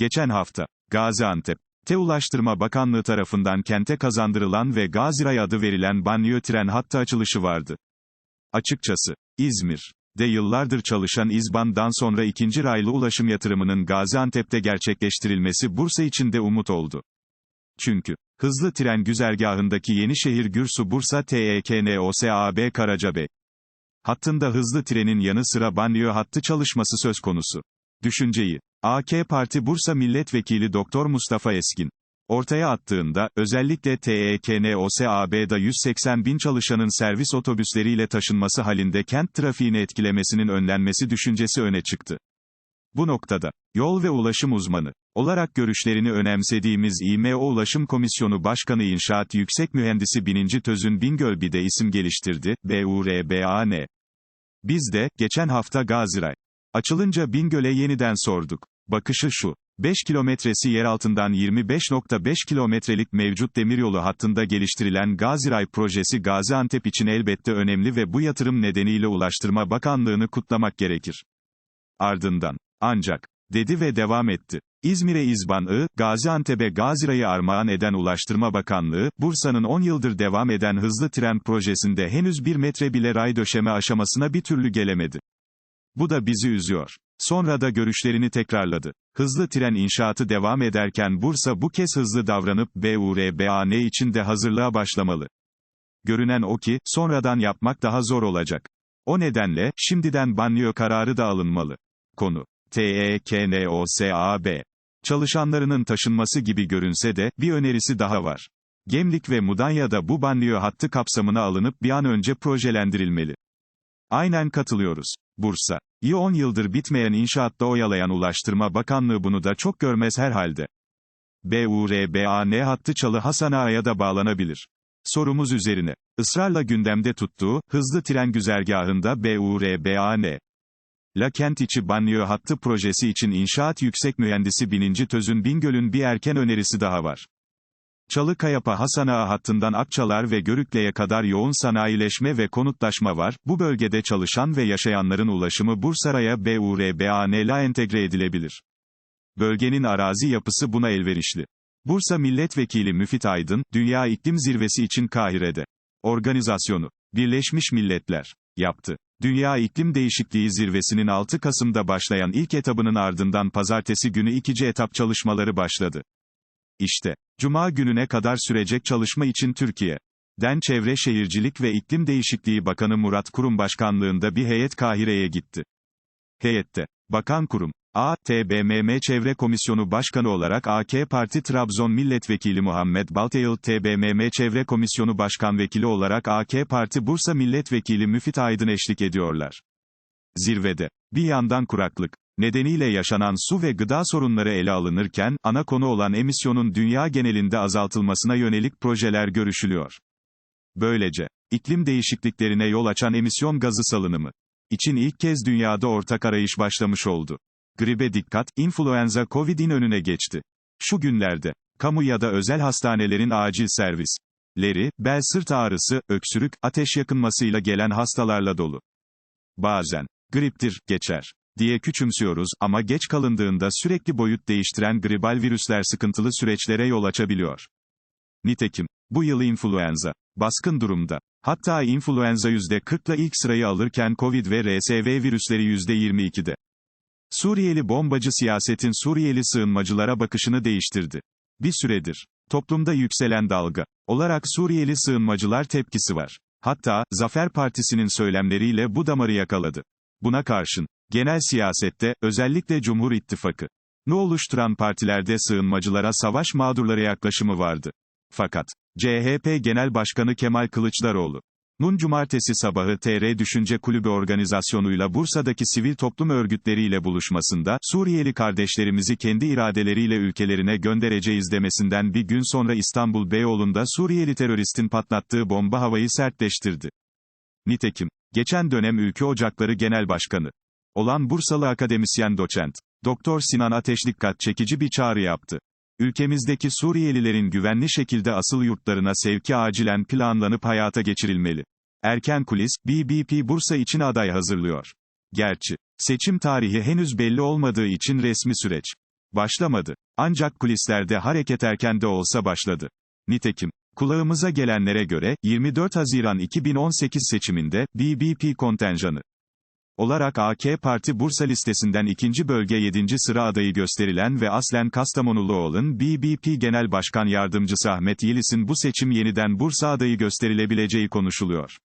Geçen hafta, Gaziantep, Te Ulaştırma Bakanlığı tarafından kente kazandırılan ve Gaziray adı verilen banliyö tren hattı açılışı vardı. Açıkçası, İzmir, de yıllardır çalışan İzban'dan sonra ikinci raylı ulaşım yatırımının Gaziantep'te gerçekleştirilmesi Bursa için de umut oldu. Çünkü, hızlı tren güzergahındaki Yenişehir Gürsu Bursa TEKNOSAB Karacabey hattında hızlı trenin yanı sıra banliyö hattı çalışması söz konusu. Düşünceyi, AK Parti Bursa Milletvekili Doktor Mustafa Eskin ortaya attığında, özellikle TEKNOSAB'da 180 bin çalışanın servis otobüsleriyle taşınması halinde kent trafiğini etkilemesinin önlenmesi düşüncesi öne çıktı. Bu noktada, yol ve ulaşım uzmanı olarak görüşlerini önemsediğimiz İMO Ulaşım Komisyonu Başkanı İnşaat Yüksek Mühendisi Bininci Tözün Bingöl bir de isim geliştirdi, BURBAN. Biz de, geçen hafta Gaziray açılınca Bingöl'e yeniden sorduk. Bakışı şu. 5 kilometresi yer altından 25.5 kilometrelik mevcut demiryolu hattında geliştirilen Gaziray projesi Gaziantep için elbette önemli ve bu yatırım nedeniyle Ulaştırma Bakanlığı'nı kutlamak gerekir. Ardından, ancak, dedi ve devam etti. İzmir'e İzban-ı, Gaziantep'e Gaziray'ı armağan eden Ulaştırma Bakanlığı, Bursa'nın 10 yıldır devam eden hızlı tren projesinde henüz bir metre bile ray döşeme aşamasına bir türlü gelemedi. Bu da bizi üzüyor. Sonra da görüşlerini tekrarladı. Hızlı tren inşaatı devam ederken Bursa bu kez hızlı davranıp BURBAN için de hazırlığa başlamalı. Görünen o ki, sonradan yapmak daha zor olacak. O nedenle, şimdiden banliyö kararı da alınmalı. Konu. TEKNOSAB. Çalışanlarının taşınması gibi görünse de, bir önerisi daha var. Gemlik ve Mudanya'da bu banliyö hattı kapsamına alınıp bir an önce projelendirilmeli. Aynen katılıyoruz. Bursa. İyi 10 yıldır bitmeyen inşaatta oyalayan Ulaştırma Bakanlığı bunu da çok görmez herhalde. BURBAN hattı Çalı Hasan Ağa'ya da bağlanabilir. Sorumuz üzerine. ısrarla gündemde tuttuğu, hızlı tren güzergahında BURBAN. La kent içi banliyö hattı projesi için inşaat yüksek mühendisi Bininci Tözün Bingöl'ün bir erken önerisi daha var. Çalıkayapa Hasan Ağa hattından Akçalar ve Görükle'ye kadar yoğun sanayileşme ve konutlaşma var, bu bölgede çalışan ve yaşayanların ulaşımı Bursara'ya BURBAN'la entegre edilebilir. Bölgenin arazi yapısı buna elverişli. Bursa Milletvekili Müfit Aydın, Dünya İklim Zirvesi için Kahire'de. Organizasyonu, Birleşmiş Milletler, yaptı. Dünya İklim Değişikliği Zirvesi'nin 6 Kasım'da başlayan ilk etabının ardından pazartesi günü ikinci etap çalışmaları başladı. İşte, Cuma gününe kadar sürecek çalışma için Türkiye. Den Çevre Şehircilik ve İklim Değişikliği Bakanı Murat Kurum başkanlığında bir heyet Kahire'ye gitti. Heyette, Bakan Kurum, ATBMM Çevre Komisyonu Başkanı olarak AK Parti Trabzon Milletvekili Muhammed Baltayıl TBMM Çevre Komisyonu Başkan Vekili olarak AK Parti Bursa Milletvekili Müfit Aydın eşlik ediyorlar. Zirvede, bir yandan kuraklık, nedeniyle yaşanan su ve gıda sorunları ele alınırken, ana konu olan emisyonun dünya genelinde azaltılmasına yönelik projeler görüşülüyor. Böylece, iklim değişikliklerine yol açan emisyon gazı salınımı için ilk kez dünyada ortak arayış başlamış oldu. Gribe dikkat, influenza Covid'in önüne geçti. Şu günlerde, kamu ya da özel hastanelerin acil servisleri, bel sırt ağrısı, öksürük, ateş yakınmasıyla gelen hastalarla dolu. Bazen, griptir, geçer diye küçümsüyoruz ama geç kalındığında sürekli boyut değiştiren gribal virüsler sıkıntılı süreçlere yol açabiliyor. Nitekim, bu yıl influenza, baskın durumda. Hatta influenza %40'la ilk sırayı alırken Covid ve RSV virüsleri %22'de. Suriyeli bombacı siyasetin Suriyeli sığınmacılara bakışını değiştirdi. Bir süredir, toplumda yükselen dalga olarak Suriyeli sığınmacılar tepkisi var. Hatta, Zafer Partisi'nin söylemleriyle bu damarı yakaladı. Buna karşın, genel siyasette, özellikle Cumhur İttifakı, ne oluşturan partilerde sığınmacılara savaş mağdurları yaklaşımı vardı. Fakat, CHP Genel Başkanı Kemal Kılıçdaroğlu, Nun Cumartesi sabahı TR Düşünce Kulübü organizasyonuyla Bursa'daki sivil toplum örgütleriyle buluşmasında, Suriyeli kardeşlerimizi kendi iradeleriyle ülkelerine göndereceğiz demesinden bir gün sonra İstanbul Beyoğlu'nda Suriyeli teröristin patlattığı bomba havayı sertleştirdi. Nitekim, geçen dönem Ülke Ocakları Genel Başkanı olan Bursalı akademisyen doçent, Doktor Sinan Ateş dikkat çekici bir çağrı yaptı. Ülkemizdeki Suriyelilerin güvenli şekilde asıl yurtlarına sevki acilen planlanıp hayata geçirilmeli. Erken kulis, BBP Bursa için aday hazırlıyor. Gerçi, seçim tarihi henüz belli olmadığı için resmi süreç Başlamadı. Ancak kulislerde hareket erken de olsa başladı. Nitekim, kulağımıza gelenlere göre, 24 Haziran 2018 seçiminde, BBP kontenjanı olarak AK Parti Bursa listesinden ikinci bölge 7. sıra adayı gösterilen ve aslen Kastamonulu olan BBP Genel Başkan Yardımcısı Ahmet Yelis'in bu seçim yeniden Bursa adayı gösterilebileceği konuşuluyor.